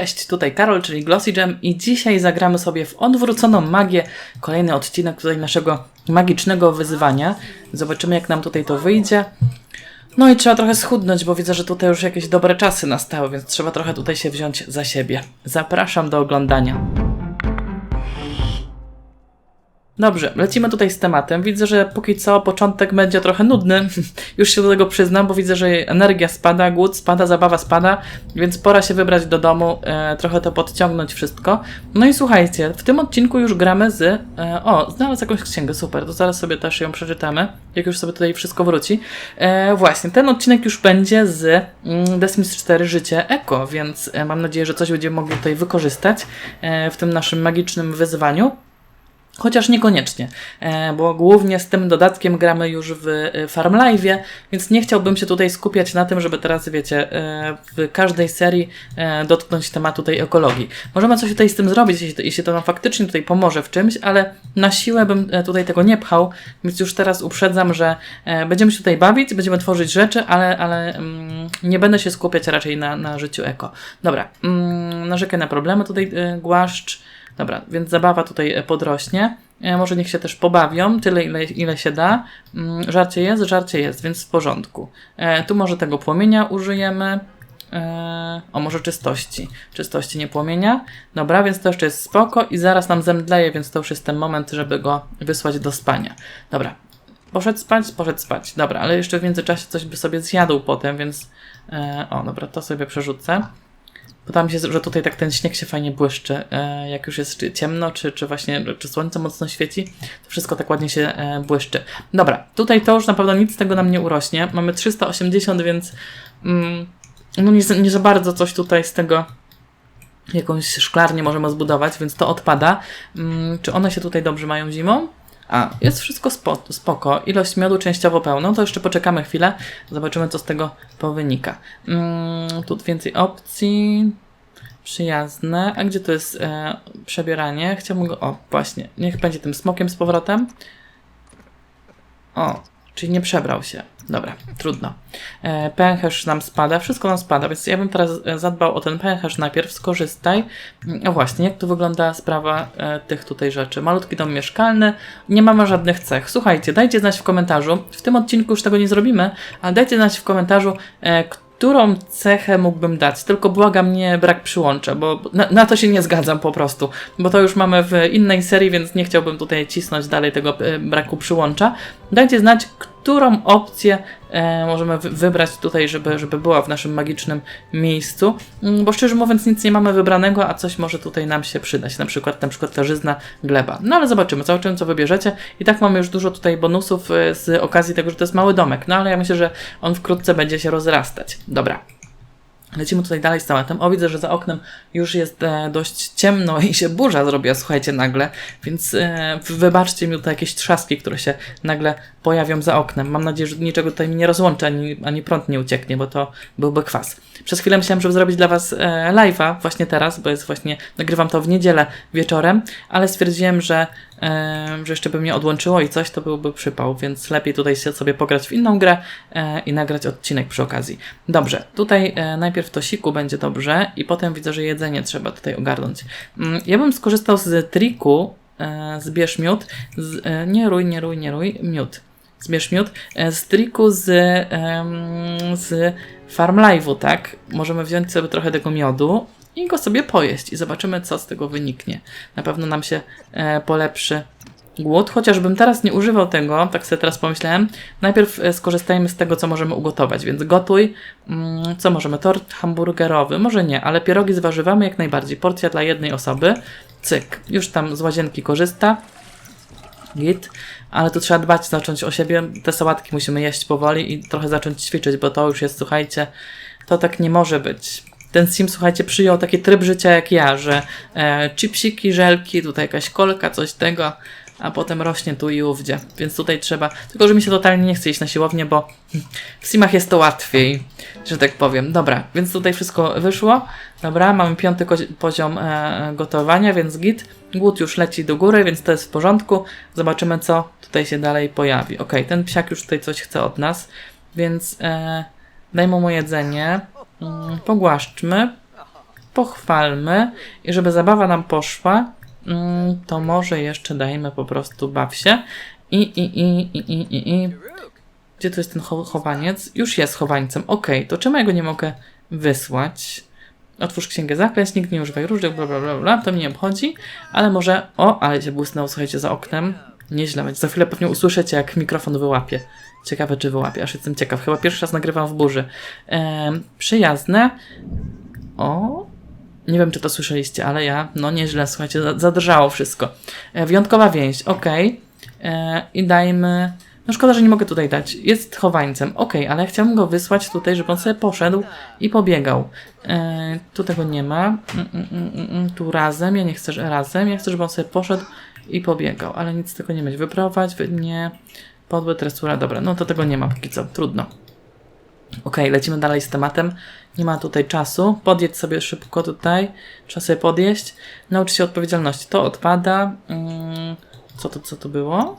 Cześć, tutaj Karol, czyli Glossy Gem i dzisiaj zagramy sobie w odwróconą magię. Kolejny odcinek tutaj naszego magicznego wyzwania. Zobaczymy jak nam tutaj to wyjdzie. No i trzeba trochę schudnąć, bo widzę, że tutaj już jakieś dobre czasy nastały, więc trzeba trochę tutaj się wziąć za siebie. Zapraszam do oglądania. Dobrze, lecimy tutaj z tematem. Widzę, że póki co początek będzie trochę nudny. Już się do tego przyznam, bo widzę, że energia spada, głód spada, zabawa spada, więc pora się wybrać do domu, e, trochę to podciągnąć wszystko. No i słuchajcie, w tym odcinku już gramy z. E, o, znalazł jakąś księgę, super, to zaraz sobie też ją przeczytamy, jak już sobie tutaj wszystko wróci. E, właśnie, ten odcinek już będzie z mm, The Sims 4 Życie Eko, więc e, mam nadzieję, że coś będziemy mogli tutaj wykorzystać e, w tym naszym magicznym wyzwaniu. Chociaż niekoniecznie, e, bo głównie z tym dodatkiem gramy już w e, Farm Live'ie, więc nie chciałbym się tutaj skupiać na tym, żeby teraz, wiecie, e, w każdej serii dotknąć tematu tej ekologii. Możemy coś tutaj z tym zrobić, jeśli to, nam faktycznie tutaj pomoże w czymś, ale na siłę bym tutaj tego nie pchał, więc już teraz uprzedzam, że będziemy się tutaj bawić, będziemy tworzyć rzeczy, ale, ale mm, nie będę się skupiać raczej na, na życiu eko. Dobra, mm, narzekaj na problemy tutaj głaszcz. Dobra, więc zabawa tutaj e, podrośnie. E, może niech się też pobawią, tyle ile, ile się da. Mm, żarcie jest, żarcie jest, więc w porządku. E, tu może tego płomienia użyjemy. o, może czystości. Czystości nie płomienia. Dobra, więc to jeszcze jest spoko i zaraz nam zemdleje, więc to już jest ten moment, żeby go wysłać do spania. Dobra, poszedł spać, poszedł spać. Dobra, ale jeszcze w międzyczasie coś by sobie zjadł potem, więc... o, dobra, to sobie przerzucę. Podoba mi się, że tutaj tak ten śnieg się fajnie błyszczy. E, jak już jest ciemno, czy, czy właśnie czy słońce mocno świeci, to wszystko tak ładnie się e, błyszczy. Dobra, tutaj to już na pewno nic z tego nam nie urośnie. Mamy 380, więc mm, no nie, nie za bardzo coś tutaj z tego jakąś szklarnię możemy zbudować, więc to odpada. Mm, czy one się tutaj dobrze mają zimą? A, jest wszystko spo, spoko. Ilość miodu częściowo pełną, to jeszcze poczekamy chwilę. Zobaczymy, co z tego powynika. Mm, tu więcej opcji. Przyjazne. A gdzie to jest e, przebieranie? Chciałbym go... O, właśnie. Niech będzie tym smokiem z powrotem. O, czyli nie przebrał się. Dobra, trudno. E, pęcherz nam spada, wszystko nam spada, więc ja bym teraz e, zadbał o ten pęcherz najpierw, skorzystaj. No właśnie, jak tu wygląda sprawa e, tych tutaj rzeczy? Malutki dom mieszkalny, nie mamy żadnych cech. Słuchajcie, dajcie znać w komentarzu, w tym odcinku już tego nie zrobimy, ale dajcie znać w komentarzu, którą cechę mógłbym dać, tylko błagam nie brak przyłącza, bo na, na, to się nie zgadzam po prostu, bo to już mamy w innej serii, więc nie chciałbym tutaj cisnąć dalej tego braku przyłącza. Dajcie znać, którą opcję e, możemy wybrać tutaj, żeby, żeby była w naszym magicznym miejscu, mm, bo szczerze mówiąc nic nie mamy wybranego, a coś może tutaj nam się przydać, na przykład na przykład ta żyzna gleba. No ale zobaczymy, zobaczymy co wybierzecie. I tak mamy już dużo tutaj bonusów e, z okazji tego, że to jest mały domek, no ale ja myślę, że on wkrótce będzie się rozrastać. Dobra. Lecimy tutaj dalej z tematem. O, widzę, że za oknem już jest e, dość ciemno i się burza zrobiła, słuchajcie, nagle, więc e, wybaczcie mi tutaj jakieś trzaski, które się nagle pojawią za oknem. Mam nadzieję, że niczego tutaj mi nie rozłączy, ani, ani prąd nie ucieknie, bo to byłby kwas. Przez chwilę myślałem, żeby zrobić dla Was e, live'a właśnie teraz, bo jest właśnie, nagrywam to w niedzielę wieczorem, ale stwierdziłem, że, e, że jeszcze by mnie odłączyło i coś, to byłby przypał, więc lepiej tutaj sobie pograć w inną grę e, i nagrać odcinek przy okazji. Dobrze, tutaj najpierw to siku będzie dobrze i potem widzę, że jedzenie trzeba tutaj ogarnąć. Mm, ja bym skorzystał z triku, zbierz miód, z, nie rój, nie rój, nie rój, miód zbierz miód, e, z triku z, z Farm Live'u, tak? Możemy wziąć sobie trochę tego miodu i go sobie pojeść i zobaczymy, co z tego wyniknie. Na pewno nam się e, polepszy głód, chociażbym teraz nie używał tego, tak sobie teraz pomyślałem. Najpierw e, skorzystajmy z tego, co możemy ugotować, więc gotuj. Mm, co możemy? Tort hamburgerowy? Może nie, ale pierogi z warzywami jak najbardziej. Porcja dla jednej osoby. Cyk. Już tam z łazienki korzysta. Git ale tu trzeba dbać, zacząć o siebie. Te sałatki musimy jeść powoli i trochę zacząć ćwiczyć, bo to już jest, słuchajcie, to tak nie może być. Ten sim, słuchajcie, przyjął taki tryb życia jak ja, że e, chipsiki, żelki, tutaj jakaś kolka, coś tego, a potem rośnie tu i ówdzie. Więc tutaj trzeba. Tylko, że mi się totalnie nie chce iść na siłownię, bo w simach jest to łatwiej, że tak powiem. Dobra, więc tutaj wszystko wyszło. Dobra, mamy piąty poziom e, gotowania, więc git. Głód już leci do góry, więc to jest w porządku. Zobaczymy, co tutaj się dalej pojawi. Ok, ten psiak już tutaj coś chce od nas, więc e, dajmy mu jedzenie. Mm, pogłaszczmy. pochwalmy i żeby zabawa nam poszła, to może jeszcze dajmy po prostu baw się. I, i, i, i, i, i. Gdzie tu jest ten cho- chowaniec? Już jest chowańcem. Okej, to czemu ja go nie mogę wysłać? Otwórz księgę zaklęć, nikt nie używaj różnych, bla, bla, bla, bla, to mnie nie obchodzi, ale może, o, ale cię błysnęło, słuchajcie, za oknem, nieźle będzie, za chwilę pewnie usłyszycie, jak mikrofon wyłapie. Ciekawe, czy wyłapie, aż jestem ciekaw, chyba pierwszy raz nagrywam w burzy. Ehm, przyjazne, o, nie wiem, czy to słyszeliście, ale ja, no nieźle, słuchajcie, za- zadrżało wszystko. E, wyjątkowa więź, okej, e, i dajmy, no szkoda, że nie mogę tutaj dać, jest chowańcem, okej, ale chciałbym go wysłać tutaj, żeby on sobie poszedł i pobiegał. E, tu tego nie ma. Mm, mm, mm, tu razem. Ja nie chcę że razem. Ja chcę, żeby on sobie poszedł i pobiegał, ale nic z tego nie będzie. Wyprowadź, wy, nie. Podły tresura. Dobra, no to tego nie ma póki co. Trudno. Okej, lecimy dalej z tematem. Nie ma tutaj czasu. Podjedź sobie szybko tutaj. Trzeba sobie podjeść. Naucz się odpowiedzialności. To odpada. Mm, co to, co to było?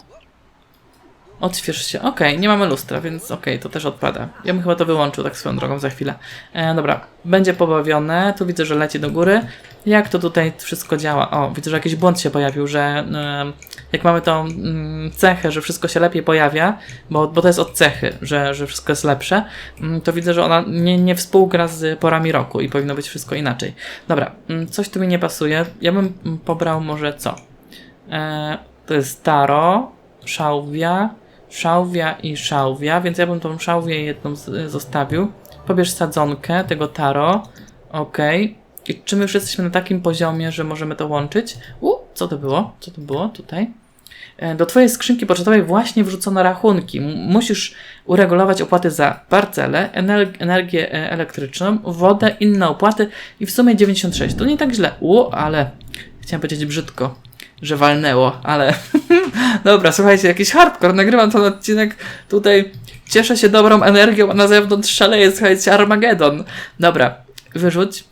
Odśwież się. Okej, nie mamy lustra, więc okej, to też odpada. Ja bym chyba to wyłączył tak swoją drogą za chwilę. E, dobra, będzie pobawione. Tu widzę, że leci do góry. Jak to tutaj wszystko działa? O, widzę, że jakiś błąd się pojawił, że e, jak mamy tą mm, cechę, że wszystko się lepiej pojawia, bo, bo to jest od cechy, że, że wszystko jest lepsze, mm, to widzę, że ona nie, nie współgra z porami roku i powinno być wszystko inaczej. Dobra, mm, coś tu mi nie pasuje. Ja bym pobrał może co? E, to jest taro, szałwia, szałwia i szałwia, więc ja bym tą szałwię jedną z, zostawił. Pobierz sadzonkę tego taro. Ok. I czy my już jesteśmy na takim poziomie, że możemy to łączyć? U, co to było? Co to było tutaj? E, Do Twojej skrzynki pocztowej właśnie wrzucono rachunki. Musisz uregulować opłaty za parcelę, ener- energię e, elektryczną, wodę, inne opłaty i w sumie 96. To nie tak źle. U, ale chciałem powiedzieć brzydko, że walnęło, ale dobra, słuchajcie, jakiś hardcore. Nagrywam ten odcinek tutaj. Cieszę się dobrą energią, a na zewnątrz szaleje, słuchajcie, Armagedon. Dobra, wyrzuć.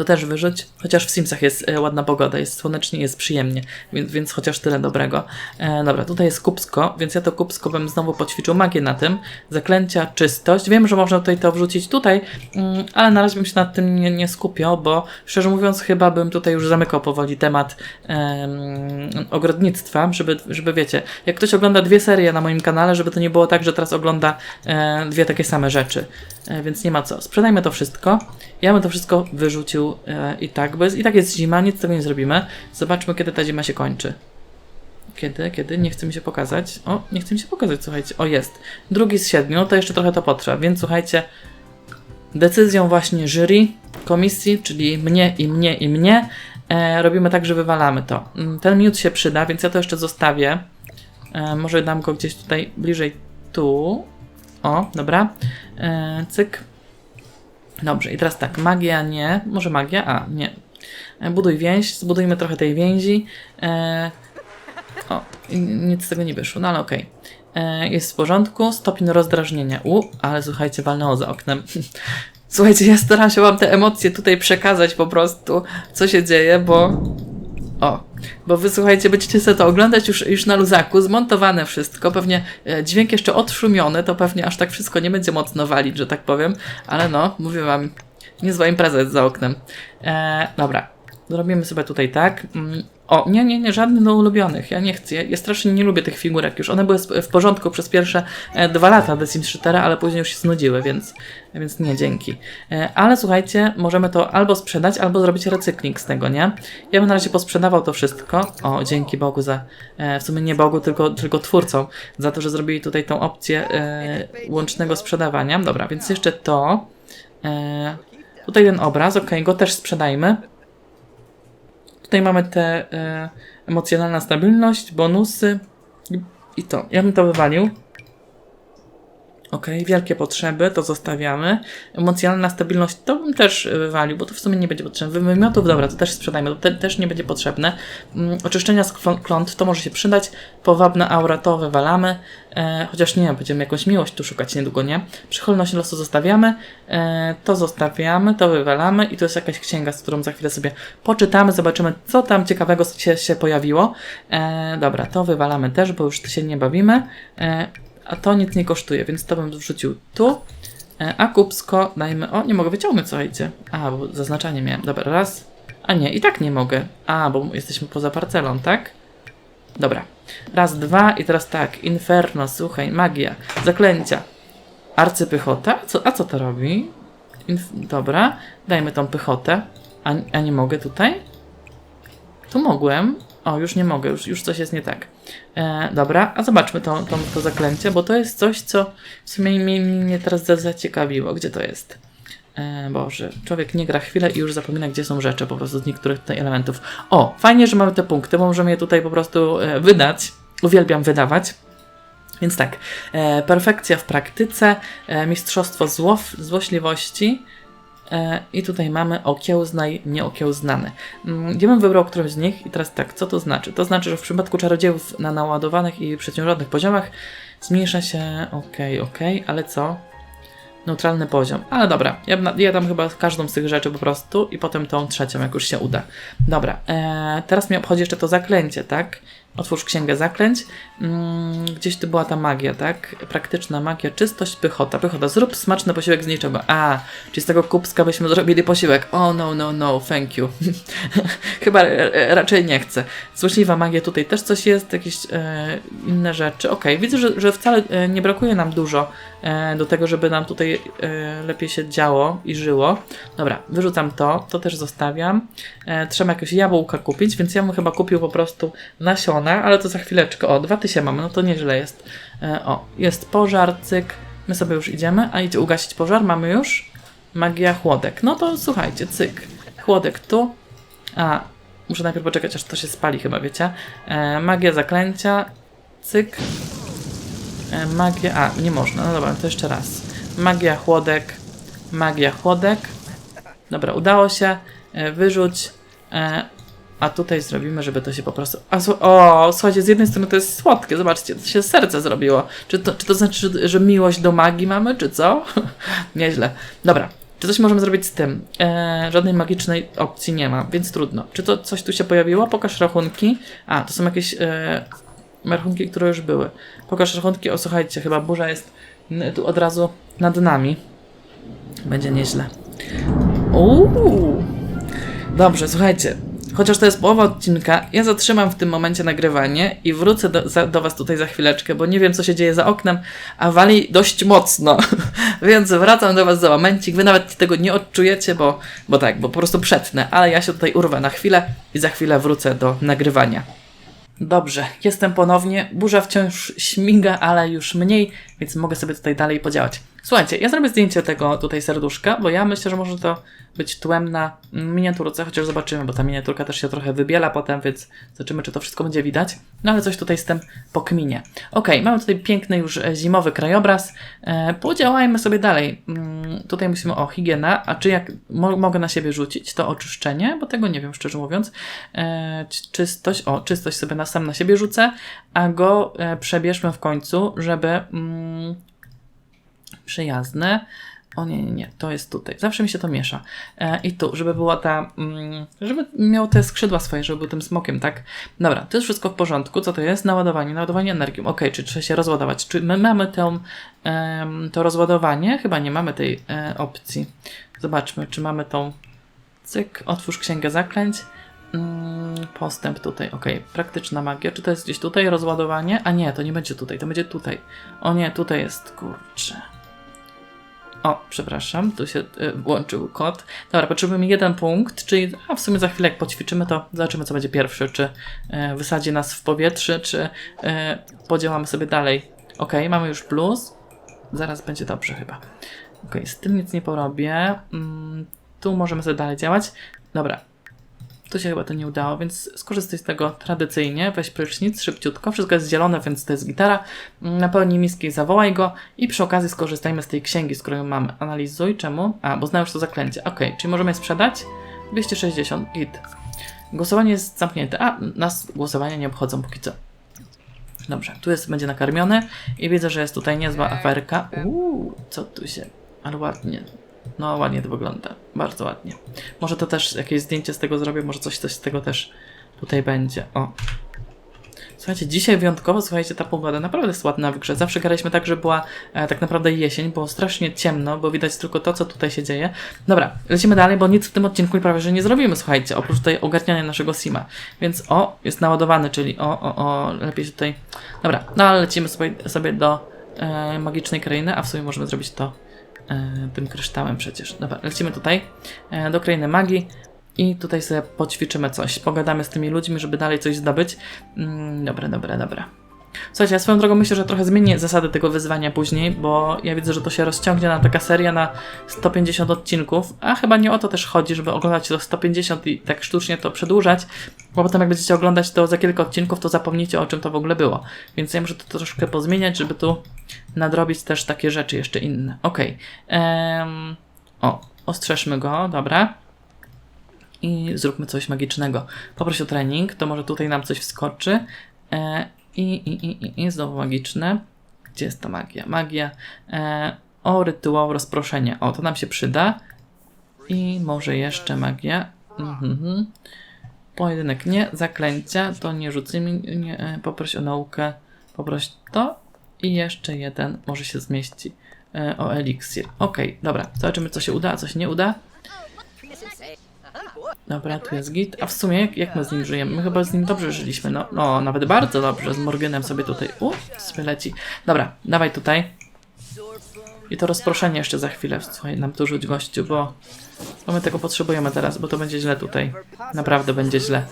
To też wyrzuć, chociaż w Simsach jest e, ładna pogoda, jest słonecznie, jest przyjemnie, więc, więc chociaż tyle dobrego. E, dobra, tutaj jest kubsko, więc ja to kubsko bym znowu poćwiczył magię na tym. Zaklęcia, czystość. Wiem, że można tutaj to wrzucić tutaj, mm, ale na razie bym się nad tym nie, nie skupiał, bo szczerze mówiąc chyba bym tutaj już zamykał powoli temat em, ogrodnictwa, żeby, żeby wiecie, jak ktoś ogląda dwie serie na moim kanale, żeby to nie było tak, że teraz ogląda e, dwie takie same rzeczy. E, więc nie ma co. Sprzedajmy to wszystko. Ja bym to wszystko wyrzucił e, i tak, bo jest, i tak jest zima, nic z tego nie zrobimy. Zobaczmy, kiedy ta zima się kończy. Kiedy, kiedy? Nie chce mi się pokazać. O, nie chce mi się pokazać, słuchajcie. O, jest. Drugi z siedmiu, to jeszcze trochę to potrwa, więc słuchajcie, decyzją właśnie jury, komisji, czyli mnie i mnie i mnie, e, robimy tak, że wywalamy to. Mm, Ten miód się przyda, więc ja to jeszcze zostawię. E, może dam go gdzieś tutaj bliżej tu. O, dobra. E, cyk. Dobrze, i teraz tak, magia nie. Może magia? A, nie. E, buduj więź, zbudujmy trochę tej więzi. E, o, nic z tego nie wyszło, no ale okej. E, Jest w porządku, stopień rozdrażnienia. U, ale słuchajcie, walnęło za oknem. Słuchajcie, ja staram się wam te emocje tutaj przekazać po prostu, co się dzieje, bo... O, bo wy słuchajcie, będziecie sobie to oglądać już, już na luzaku, zmontowane wszystko, pewnie e, dźwięk jeszcze odszumiony, to pewnie aż tak wszystko nie będzie mocno walić, że tak powiem, ale no, mówię wam, niezła impreza jest za oknem. E, dobra, zrobimy sobie tutaj tak. O, nie, nie, nie, żadnych do ulubionych. Ja nie chcę. Ja, ja strasznie nie lubię tych figurek już. One były w porządku przez pierwsze e, dwa lata The Sims 4, ale później już się znudziły, więc, więc nie, dzięki. E, ale słuchajcie, możemy to albo sprzedać, albo zrobić recykling z tego, nie? Ja bym na razie posprzedawał to wszystko. O, dzięki Bogu za, e, w sumie nie Bogu, tylko, tylko twórcom, za to, że zrobili tutaj tą opcję łącznego sprzedawania. Dobra, więc jeszcze to. Tutaj ten obraz, ok, go też sprzedajmy. Tutaj mamy te e, emocjonalna stabilność, bonusy i, to. Ja bym to wywalił. Ok, wielkie potrzeby, to zostawiamy. Emocjonalna stabilność to bym też e, wywalił, bo to w sumie nie będzie potrzebne. Wymiotów, dobra, to też sprzedajmy, to te, też nie będzie potrzebne. Mm, oczyszczenia z klą- klątw, to może się przydać. Powabna aura, to wywalamy. E, chociaż nie, będziemy jakąś miłość tu szukać niedługo, nie? Przychylność losu zostawiamy. E, to zostawiamy, to wywalamy i to jest jakaś księga, z którą za chwilę sobie poczytamy, zobaczymy, co tam ciekawego się, się pojawiło. E, dobra, to wywalamy też, bo już się nie bawimy. E, a to nic nie kosztuje, więc to bym wrzucił tu. E, a kupsko dajmy... O, nie mogę wyciągnąć, słuchajcie. A, bo zaznaczanie miałem. Dobra, raz. A nie, i tak nie mogę. A, bo jesteśmy poza parcelą, tak? Dobra. Raz, dwa i teraz tak. Inferno, słuchaj, magia, zaklęcia. Arcypychota? Co, a co to robi? Inf dobra, dajmy tą pychotę. A, a nie mogę tutaj? Tu mogłem. O, już nie mogę, już, już coś jest nie tak. E, dobra, a zobaczmy to, to, to zaklęcie, bo to jest coś, co w sumie mnie, mnie teraz za- zaciekawiło. Gdzie to jest? E, Boże, człowiek nie gra chwilę i już zapomina, gdzie są rzeczy po prostu z niektórych tutaj elementów. O, fajnie, że mamy te punkty, bo możemy je tutaj po prostu e, wydać. Uwielbiam wydawać. Więc tak, e, perfekcja w praktyce, e, mistrzostwo złow, złośliwości i tutaj mamy okiełznaj, nieokiełznany. Mm, Ja bym wybrał którąś z nich i teraz tak, co to znaczy? To znaczy, że w przypadku czarodziejów na naładowanych i przeciążonych poziomach zmniejsza się, okej, okej, ale co? Neutralny poziom. Ale dobra, ja, ja dam chyba każdą z tych rzeczy po prostu i potem tą trzecią, jak już się uda. Dobra, e, teraz mnie obchodzi jeszcze to zaklęcie, tak? Otwórz księgę zaklęć. Mm, gdzieś tu była ta magia, tak? Praktyczna magia, czystość, pychota. Pychota, zrób smaczny posiłek z niczego. A, czyli z tego kubska byśmy zrobili posiłek. Oh no, no, no, thank you. Chyba e, e, raczej nie chcę. Złośliwa magia, tutaj też coś jest, jakieś e, inne rzeczy. Okej, widzę, że, że wcale e, nie brakuje nam dużo e, do tego, żeby nam tutaj e, lepiej się działo i żyło. Dobra, wyrzucam to, to też zostawiam. E, trzeba jakieś jabłka kupić, więc ja bym chyba kupił po prostu nasiona, ale to za chwileczkę. O, dwa tysiące mamy, no to nieźle jest. E, o, jest pożar, cyk. My sobie już idziemy. A idzie ugasić pożar, mamy już. Magia chłodek. No to słuchajcie, cyk. Chłodek tu. A, muszę najpierw poczekać, aż to się spali chyba, wiecie. E, magia zaklęcia. Cyk. E, magia. A, nie można. No dobra, to jeszcze raz. Magia chłodek. Magia chłodek. Dobra, udało się. E, wyrzuć. E, a tutaj zrobimy, żeby to się po prostu. A, o, słuchajcie, z jednej strony to jest słodkie, zobaczcie, to się serce zrobiło. Czy to, czy to znaczy, że, że miłość do magii mamy, czy co? Nieźle. Dobra, czy coś możemy zrobić z tym? E, żadnej magicznej opcji nie ma, więc trudno. Czy to coś tu się pojawiło? Pokaż rachunki. A, to są jakieś e, rachunki, które już były. Pokaż rachunki. O, słuchajcie, chyba burza jest tu od razu nad nami. Będzie nieźle. Uuu. Dobrze, słuchajcie. Chociaż to jest połowa odcinka, ja zatrzymam w tym momencie nagrywanie i wrócę do, za, do Was tutaj za chwileczkę, bo nie wiem, co się dzieje za oknem, a wali dość mocno. Więc wracam do Was za momencik. Wy nawet tego nie odczujecie, bo, bo tak, bo po prostu przetnę, ale ja się tutaj urwę na chwilę i za chwilę wrócę do nagrywania. Dobrze, jestem ponownie. Burza wciąż śmiga, ale już mniej, więc mogę sobie tutaj dalej podziałać. Słuchajcie, ja zrobię zdjęcie tego tutaj serduszka, bo ja myślę, że może to być tłem na miniaturce, chociaż zobaczymy, bo ta miniaturka też się trochę wybiela potem, więc zobaczymy, czy to wszystko będzie widać. No ale coś tutaj z tym pokminie. Ok, mamy tutaj piękny już e, zimowy krajobraz. E, podziałajmy sobie dalej. Mm, tutaj musimy o higiena, a czy jak mo mogę na siebie rzucić, to oczyszczenie, bo tego nie wiem, szczerze mówiąc. E, czy- czystość, o, czystość sobie na sam na siebie rzucę, a go e, przebierzmy w końcu, żeby mm, przyjazne. O nie, nie, nie, to jest tutaj. Zawsze mi się to miesza. E, I tu, żeby była ta, mm, żeby miał te skrzydła swoje, żeby był tym smokiem, tak? Dobra, to jest wszystko w porządku. Co to jest? Naładowanie, naładowanie energią. Ok, czy trzeba się rozładować? Czy my mamy tę, em, to rozładowanie? Chyba nie mamy tej e, opcji. Zobaczmy, czy mamy tą cyk, otwórz księgę zaklęć. Mm, postęp tutaj, ok. Praktyczna magia. Czy to jest gdzieś tutaj rozładowanie? A nie, to nie będzie tutaj, to będzie tutaj. O nie, tutaj jest, kurczę. O, przepraszam, tu się y, włączył kod. Dobra, potrzebujemy jeden punkt, czyli a w sumie za chwilę jak poćwiczymy, to zobaczymy co będzie pierwszy, czy y, wysadzi nas w powietrze, czy y, podziałamy sobie dalej. Ok, mamy już plus. Zaraz będzie dobrze chyba. Ok, z tym nic nie porobię. Mm, tu możemy sobie dalej działać. Dobra. Tu się chyba to nie udało, więc skorzystaj z tego tradycyjnie. Weź prysznic szybciutko. Wszystko jest zielone, więc to jest gitara. Napełnij miski zawołaj go. I przy okazji skorzystajmy z tej księgi, z którą mamy. Analizuj. Czemu? A, bo znałem już to zaklęcie. Ok, czyli możemy je sprzedać? 260. Git. Głosowanie jest zamknięte. A, nas głosowania nie obchodzą póki co. Dobrze, tu jest, będzie nakarmiony i widzę, że jest tutaj niezła aferka. Uuu, co tu się... Ale ładnie. No, ładnie to wygląda. Bardzo ładnie. Może to też jakieś zdjęcie z tego zrobię, może coś, coś z tego też tutaj będzie. O. Słuchajcie, dzisiaj wyjątkowo, słuchajcie, ta pogoda naprawdę jest ładna w. Zawsze graliśmy tak, że była e, tak naprawdę jesień, było strasznie ciemno, bo widać tylko to, co tutaj się dzieje. Dobra, lecimy dalej, bo nic w tym odcinku prawie, że nie zrobimy, słuchajcie, oprócz tutaj ogarniania naszego sima. Więc o, jest naładowany, czyli o, o, o, lepiej się tutaj... Dobra, no ale lecimy sobie, sobie do e, magicznej krainy, a w sumie możemy zrobić to tym kryształem przecież. Dobra, lecimy tutaj e, do krainy magii. I tutaj sobie poćwiczymy coś, pogadamy z tymi ludźmi, żeby dalej coś zdobyć. Mm, dobra, dobra, dobra. Słuchajcie, ja swoją drogą myślę, że trochę zmienię zasady tego wyzwania później, bo ja widzę, że to się rozciągnie na taka seria na 150 odcinków, a chyba nie o to też chodzi, żeby oglądać to 150 i tak sztucznie to przedłużać, bo potem jak będziecie oglądać to za kilka odcinków, to zapomnicie o czym to w ogóle było. Więc ja muszę to troszkę pozmieniać, żeby tu nadrobić też takie rzeczy jeszcze inne. Okej. Em, o, ostrzeżmy go, dobra i zróbmy coś magicznego. Poproś o trening, to może tutaj nam coś wskoczy. E, i, i, i, i, znowu magiczne. Gdzie jest ta magia? Magia. E, o, rytuał rozproszenia. O, to nam się przyda. I może jeszcze magia. Mhm. Pojedynek nie. Zaklęcia. To nie rzucimy. Nie, e, poproś o naukę. Poproś to. I jeszcze jeden może się zmieści. E, o eliksir. Okej, dobra. Zobaczymy, co się uda, a co się nie uda. Dobra, tu jest git. A w sumie, jak, jak my z nim żyjemy? My chyba z nim dobrze żyliśmy. No, no nawet bardzo dobrze. Z Morganem sobie tutaj. U, sobie leci. Dobra, dawaj tutaj. I to rozproszenie jeszcze za chwilę. Słuchaj, nam tu rzuć gościu, bo, bo my tego potrzebujemy teraz, bo to będzie źle tutaj. Naprawdę będzie źle.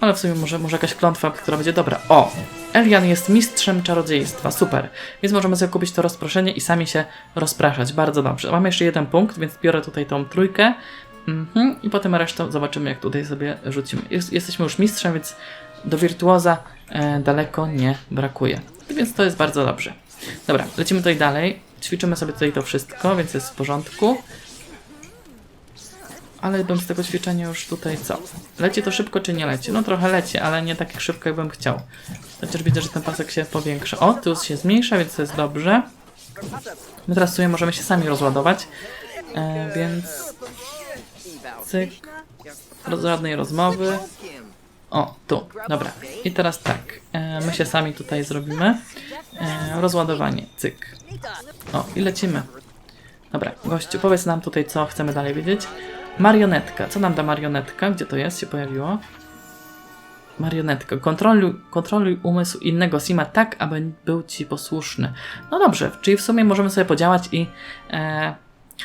Ale w sumie może, może jakaś klątwa, która będzie dobra. O! Elian jest mistrzem czarodziejstwa. Super. Więc możemy sobie kupić to rozproszenie i sami się rozpraszać. Bardzo dobrze. Mamy jeszcze jeden punkt, więc biorę tutaj tą trójkę. Mhm. I potem resztę zobaczymy, jak tutaj sobie rzucimy. Jest, jesteśmy już mistrzem, więc do wirtuoza e, daleko nie brakuje. Więc to jest bardzo dobrze. Dobra, lecimy tutaj dalej. Ćwiczymy sobie tutaj to wszystko, więc jest w porządku. Ale bym z tego ćwiczenia już tutaj co? Leci to szybko czy nie leci? No trochę leci, ale nie tak szybko, jakbym chciał. Chociaż widzę, że ten pasek się powiększa. O, tu się zmniejsza, więc to jest dobrze. My teraz sobie możemy się sami rozładować. E, więc cyk. Żadnej rozmowy. O, tu, dobra. I teraz tak, e, my się sami tutaj zrobimy. E, rozładowanie, cyk. O, i lecimy. Dobra, gościu, powiedz nam tutaj, co chcemy dalej wiedzieć. Marionetka. Co nam da marionetka? Gdzie to jest? Się pojawiło. Marionetka. Kontroluj, kontroluj umysł innego Sima tak, aby był ci posłuszny. No dobrze, czyli w sumie możemy sobie podziałać i e,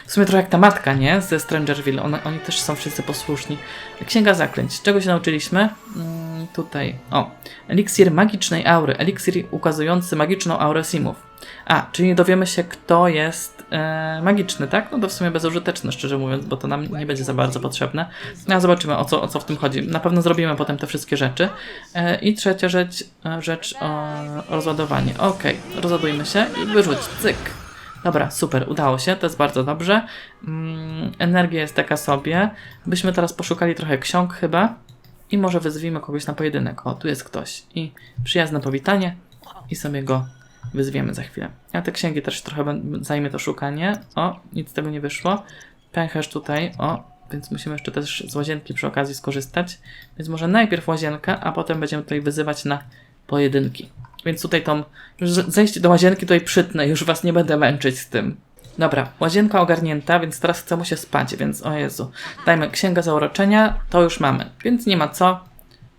w sumie trochę jak ta matka, nie? Ze Strangerville. One, oni też są wszyscy posłuszni. Księga zaklęć. Czego się nauczyliśmy? Mm, tutaj. O. Eliksir magicznej aury. Eliksir ukazujący magiczną aurę Simów. A, czyli dowiemy się, kto jest e, magiczny, tak? No to w sumie bezużyteczne, szczerze mówiąc, bo to nam nie będzie za bardzo potrzebne. No, a zobaczymy, o co, o co w tym chodzi. Na pewno zrobimy potem te wszystkie rzeczy. E, I trzecia rzecz, e, rzecz o, rozładowanie. Okej, rozładujmy się i wyrzuć. Cyk. Dobra, super, udało się, to jest bardzo dobrze. Mm, energia jest taka sobie. Byśmy teraz poszukali trochę ksiąg chyba i może wyzwijmy kogoś na pojedynek. O, tu jest ktoś. I przyjazne powitanie i sobie go wyzwiemy za chwilę. Ja te księgi też trochę zajmie to szukanie. O, nic z tego nie wyszło. Pęcherz tutaj, o, więc musimy jeszcze też z łazienki przy okazji skorzystać. Więc może najpierw łazienka, a potem będziemy tutaj wyzywać na pojedynki. Więc tutaj tą, już zejście do łazienki tutaj przytnę, już was nie będę męczyć z tym. Dobra, łazienka ogarnięta, więc teraz chce mu się spać, więc o Jezu. Dajmy księgę zauroczenia, to już mamy, więc nie ma co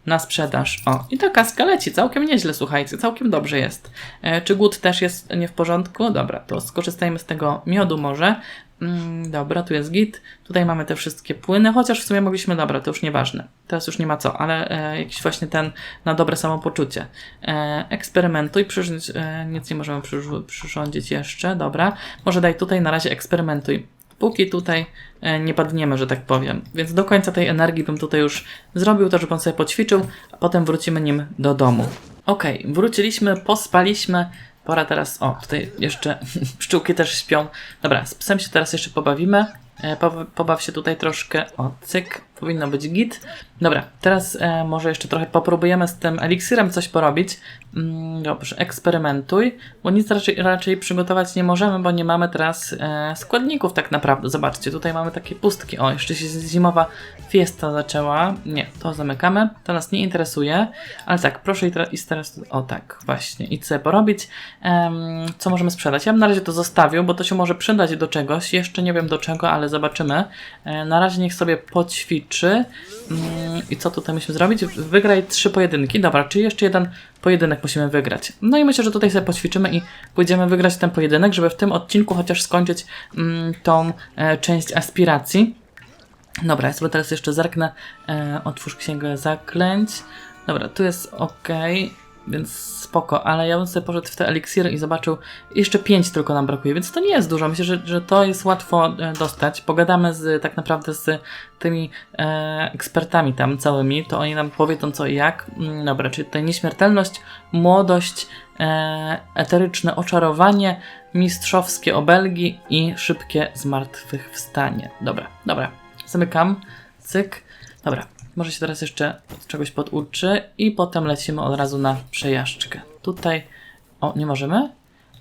na sprzedaż. O, i ta kaska leci całkiem nieźle, słuchajcie, całkiem dobrze jest. E, czy głód też jest nie w porządku? Dobra, to skorzystajmy z tego miodu może. Mm, dobra, tu jest git. Tutaj mamy te wszystkie płyny, chociaż w sumie mogliśmy, dobra, to już nieważne. Teraz już nie ma co, ale e, jakiś właśnie ten na dobre samopoczucie. E, eksperymentuj, e, nic nie możemy przyrządzić jeszcze, dobra. Może daj tutaj na razie eksperymentuj. Póki tutaj e, nie padniemy, że tak powiem. Więc do końca tej energii bym tutaj już zrobił to, żeby on sobie poćwiczył, a potem wrócimy nim do domu. Okej, wróciliśmy, pospaliśmy. Pora teraz. O, tutaj jeszcze pszczółki też śpią. Dobra, z psem się teraz jeszcze pobawimy. E, pob- pobaw się tutaj troszkę. O, cyk, powinno być git. Dobra, teraz e, może jeszcze trochę popróbujemy z tym eliksirem coś porobić. Mm, dobrze, eksperymentuj, bo nic raczej, raczej przygotować nie możemy, bo nie mamy teraz e, składników tak naprawdę. Zobaczcie, tutaj mamy takie pustki. O, jeszcze się zimowa fiesta zaczęła. Nie, to zamykamy. To nas nie interesuje. Ale tak, proszę i, teraz... O tak, właśnie. I co porobić? Em, co możemy sprzedać? Ja bym na razie to zostawił, bo to się może przydać do czegoś. Jeszcze nie wiem do czego, ale zobaczymy. E, na razie niech sobie poćwiczy. Mm, I co tutaj musimy zrobić? Wygraj trzy pojedynki. Dobra, czyli jeszcze jeden pojedynek musimy wygrać. No i myślę, że tutaj sobie poćwiczymy i pójdziemy wygrać ten pojedynek, żeby w tym odcinku chociaż skończyć mm, tą e, część aspiracji. Dobra, ja sobie teraz jeszcze zerknę. E, otwórz księgę zaklęć. Dobra, tu jest ok, więc spoko, ale ja bym sobie poszedł w te eliksiry i zobaczył. Jeszcze 5 tylko nam brakuje, więc to nie jest dużo. Myślę, że, że to jest łatwo e, dostać. Pogadamy z tak naprawdę z tymi e, ekspertami tam całymi, to oni nam powiedzą co i jak. Mm, Dobra, czyli tutaj nieśmiertelność, młodość, e, eteryczne oczarowanie, mistrzowskie obelgi i szybkie zmartwychwstanie. Dobra, dobra. Zamykam. Cyk. Dobra. Może się teraz jeszcze czegoś poduczy i potem lecimy od razu na przejażdżkę. Tutaj. O, nie możemy?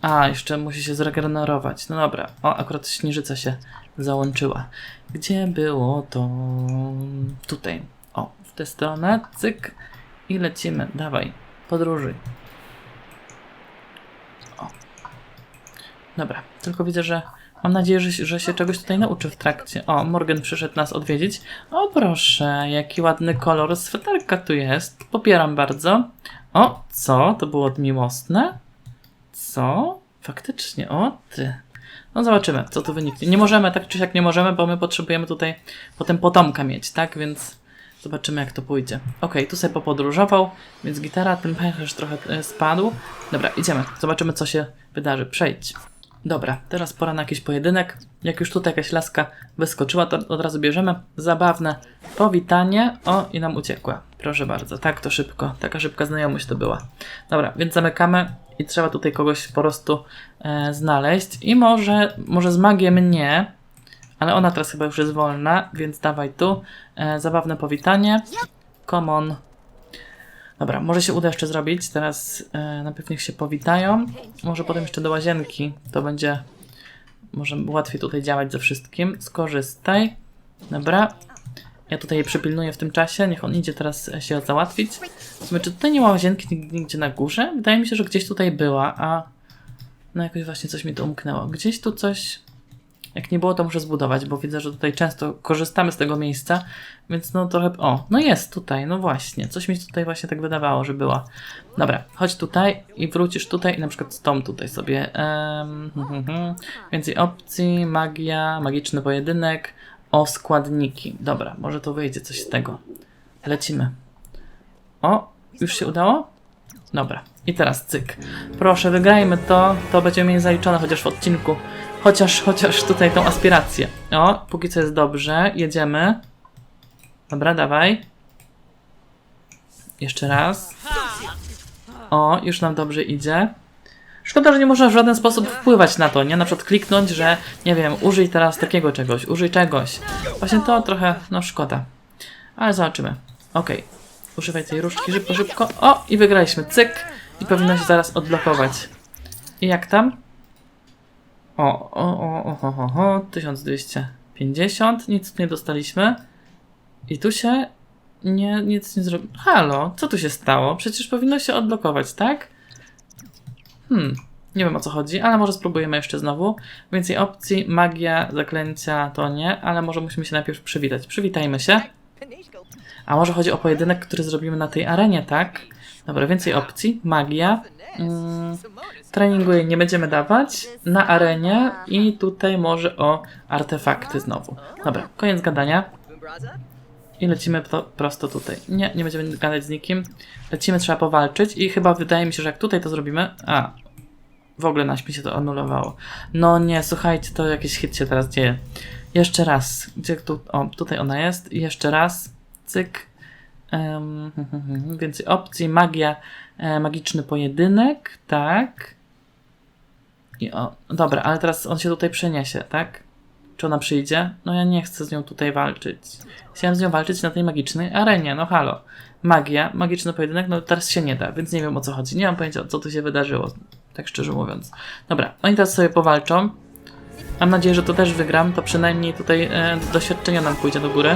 A, jeszcze musi się zregenerować. No dobra. O, akurat śnieżyca się załączyła. Gdzie było to? Tutaj. O, w tę stronę. Cyk. I lecimy. Dawaj. Podróżuj. O. Dobra. Tylko widzę, że Mam nadzieję, że, że się czegoś tutaj nauczy w trakcie. O, Morgan przyszedł nas odwiedzić. O, proszę, jaki ładny kolor sweterka tu jest. Popieram bardzo. O, co? To było miłosne? Co? Faktycznie, o ty. No zobaczymy, co tu wyniknie. Nie możemy, tak czy siak nie możemy, bo my potrzebujemy tutaj potem potomka mieć, tak? Więc zobaczymy, jak to pójdzie. Okej, tu sobie popodróżował, więc gitara, ten pęcherz trochę e, spadł. Dobra, idziemy. Zobaczymy, co się wydarzy. Przejdź. Dobra, teraz pora na jakiś pojedynek. Jak już tutaj jakaś laska wyskoczyła, to od razu bierzemy. Zabawne powitanie. O, i nam uciekła. Proszę bardzo, tak to szybko. Taka szybka znajomość to była. Dobra, więc zamykamy i trzeba tutaj kogoś po prostu e, znaleźć. I może, może z magiem nie, ale ona teraz chyba już jest wolna, więc dawaj tu. E, zabawne powitanie. Come on. Dobra, może się uda jeszcze zrobić. Teraz e, najpierw niech się powitają. Może potem jeszcze do łazienki. To będzie może łatwiej tutaj działać ze wszystkim. Skorzystaj. Dobra. Ja tutaj je przypilnuję w tym czasie. Niech on idzie teraz e, się załatwić. W sumie, czy tutaj nie ma łazienki nig- nigdzie na górze? Wydaje mi się, że gdzieś tutaj była, a no jakoś właśnie coś mi to umknęło. Gdzieś tu coś... Jak nie było, to muszę zbudować, bo widzę, że tutaj często korzystamy z tego miejsca, więc no trochę... O, no jest tutaj, no właśnie. Coś mi tutaj właśnie tak wydawało, że była. Dobra, chodź tutaj i wrócisz tutaj i na przykład z tą tutaj sobie. Um, hmm, hmm. Więcej opcji, magia, magiczny pojedynek, o składniki. Dobra, może to wyjdzie coś z tego. Lecimy. O, już się udało? Dobra, i teraz cyk. Proszę, wygrajmy to, to będziemy mieli zaliczone chociaż w odcinku. Chociaż, chociaż tutaj tą aspirację. O, póki co jest dobrze, jedziemy. Dobra, dawaj. Jeszcze raz. O, już nam dobrze idzie. Szkoda, że nie można w żaden sposób wpływać na to, nie? Na przykład kliknąć, że nie wiem, użyj teraz takiego czegoś, użyj czegoś. Właśnie to trochę, no szkoda. Ale zobaczymy. Okej. Używaj tej różdżki szybko, szybko. O, i wygraliśmy. Cyk. I powinno się zaraz odblokować. I jak tam? O, o, o, o, o, o, o 1250. Nic nie dostaliśmy. I tu się nie, nic nie zrobi. Halo, co tu się stało? Przecież powinno się odblokować, tak? Hmm, nie wiem o co chodzi, ale może spróbujemy jeszcze znowu. Więcej opcji, magia, zaklęcia to nie, ale może musimy się najpierw przywitać. Przywitajmy się. A może chodzi o pojedynek, który zrobimy na tej arenie, tak? Dobra, więcej opcji, magia. Mm, treningu jej nie będziemy dawać na arenie i tutaj może o artefakty znowu. Dobra, koniec gadania. I lecimy pro, prosto tutaj. Nie, nie będziemy gadać z nikim. Lecimy, trzeba powalczyć i chyba wydaje mi się, że jak tutaj to zrobimy... A, w ogóle na mi się to anulowało. No nie, słuchajcie, to jakiś hit się teraz dzieje. Jeszcze raz. Gdzie tu? O, tutaj ona jest. I jeszcze raz. Cyk. Em, więcej opcji. Magia. E, magiczny pojedynek. Tak. I o, dobra, ale teraz on się tutaj przeniesie, tak? Czy ona przyjdzie? No ja nie chcę z nią tutaj walczyć. Chciałem z nią walczyć na tej magicznej arenie, no halo. Magia, magiczny pojedynek, no teraz się nie da, więc nie wiem o co chodzi. Nie mam pojęcia, co tu się wydarzyło, tak szczerze mówiąc. Dobra, oni teraz sobie powalczą. Mam nadzieję, że to też wygram, to przynajmniej tutaj e, doświadczenia nam pójdzie do góry.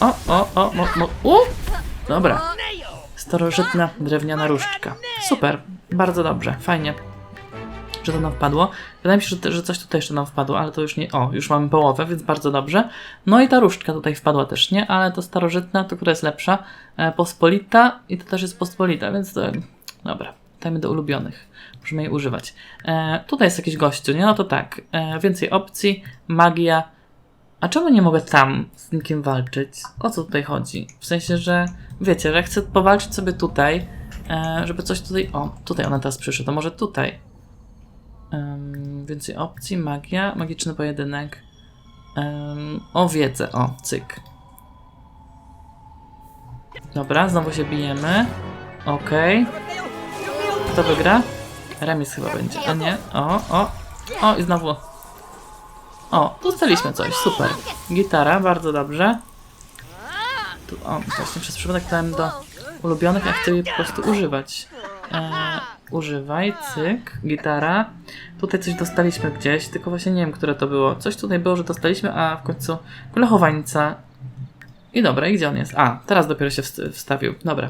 O, o, o, mo, mo, u! Dobra. Starożytna drewniana różdżka. Super, bardzo dobrze, fajnie, że to nam wpadło. Wydaje mi się, że, że coś tutaj jeszcze nam wpadło, ale to już nie. O, już mamy połowę, więc bardzo dobrze. No i ta różdżka tutaj wpadła też, nie? Ale to starożytna, to która jest lepsza. E, pospolita i to też jest pospolita, więc to. Dobra, dajmy do ulubionych. Możemy jej używać. E, tutaj jest jakiś gościu, nie? No to tak. E, więcej opcji, magia. A czemu nie mogę tam z nikim walczyć? O co tutaj chodzi? W sensie, że wiecie, że chcę powalczyć sobie tutaj, e, żeby coś tutaj. O, tutaj ona teraz przyszła, to może tutaj. Em, więcej opcji, magia, magiczny pojedynek. Um, o wiedzę, o, cyk. Dobra, znowu się bijemy. Okej. Kto wygra? Remis chyba będzie, a nie? O, o, o i znowu. O, dostaliśmy coś, super. Gitara, bardzo dobrze. Tu, o, właśnie przez przypadek dałem do ulubionych, a chcę je po prostu używać. E, używaj, cyk, gitara. Tutaj coś dostaliśmy gdzieś, tylko właśnie nie wiem, które to było. Coś tutaj było, że dostaliśmy, a w końcu kulechowańca. I dobra, i gdzie on jest? A, teraz dopiero się wst- wstawił. Dobra.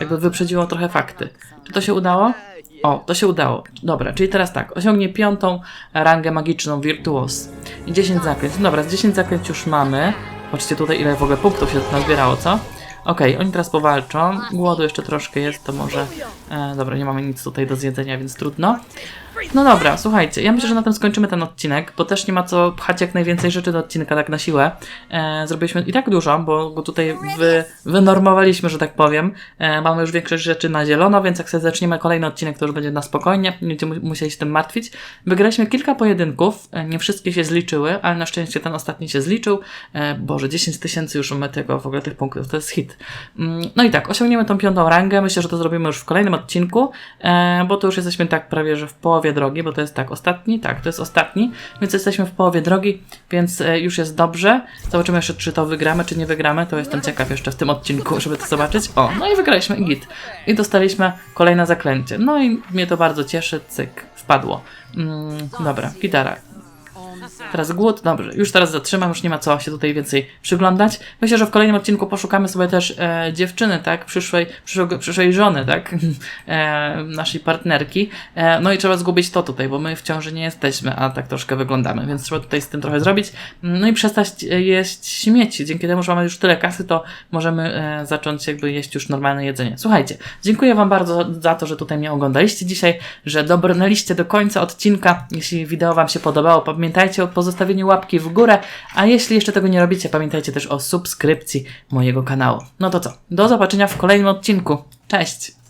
Jakby wyprzedziło trochę fakty. Czy to się udało? O, to się udało. Dobra, czyli teraz tak. Osiągnie piątą rangę magiczną Virtuos. I 10 zaklęć. Dobra, z 10 zaklęć już mamy. Patrzcie tutaj, ile w ogóle punktów się nazbierało, co? Okej, oni teraz powalczą. Głodu jeszcze troszkę jest, to może. E, dobra, nie mamy nic tutaj do zjedzenia, więc trudno. No dobra, słuchajcie, ja myślę, że na tym skończymy ten odcinek, bo też nie ma co pchać jak najwięcej rzeczy do odcinka tak na siłę. E, zrobiliśmy i tak dużo, bo go tutaj wy, wynormowaliśmy, że tak powiem. E, mamy już większość rzeczy na zielono, więc jak sobie zaczniemy kolejny odcinek, to już będzie na spokojnie, nie będziemy musieli się tym martwić. Wygraliśmy kilka pojedynków, e, nie wszystkie się zliczyły, ale na szczęście ten ostatni się zliczył. E, Boże, 10 tysięcy już mamy tego, w ogóle tych punktów, to jest hit. Mm, No i tak, osiągniemy tą piątą rangę, myślę, że to zrobimy już w kolejnym odcinku, e, bo to już jesteśmy tak prawie, że w połowie drogi, bo to jest tak ostatni, tak, to jest ostatni, więc jesteśmy w połowie drogi, więc e, już jest dobrze. Zobaczymy jeszcze, czy to wygramy, czy nie wygramy, to jestem ciekaw jeszcze w tym odcinku, żeby to zobaczyć. O, no i wygraliśmy git. I dostaliśmy kolejne zaklęcie. No i mnie to bardzo cieszy, cyk, wpadło. Mm, dobra, gitara. Teraz głód, dobrze, już teraz zatrzymam, już nie ma co się tutaj więcej przyglądać. Myślę, że w kolejnym odcinku poszukamy sobie też e, dziewczyny, tak, przyszłej, przyszłego, przyszłej żony, tak, e, naszej partnerki. E, no i trzeba zgubić to tutaj, bo my w ciąży nie jesteśmy, a tak troszkę wyglądamy, więc trzeba tutaj z tym trochę zrobić. No i przestać jeść śmieci. Dzięki temu, że mamy już tyle kasy, to możemy e, zacząć jakby jeść już normalne jedzenie. Słuchajcie, dziękuję Wam bardzo za to, że tutaj mnie oglądaliście dzisiaj, że dobrnęliście do końca odcinka. Jeśli wideo Wam się podobało, pamiętajcie o pozostawieniu łapki w górę, a jeśli jeszcze tego nie robicie, pamiętajcie też o subskrypcji mojego kanału. No to co, do zobaczenia w kolejnym odcinku. Cześć!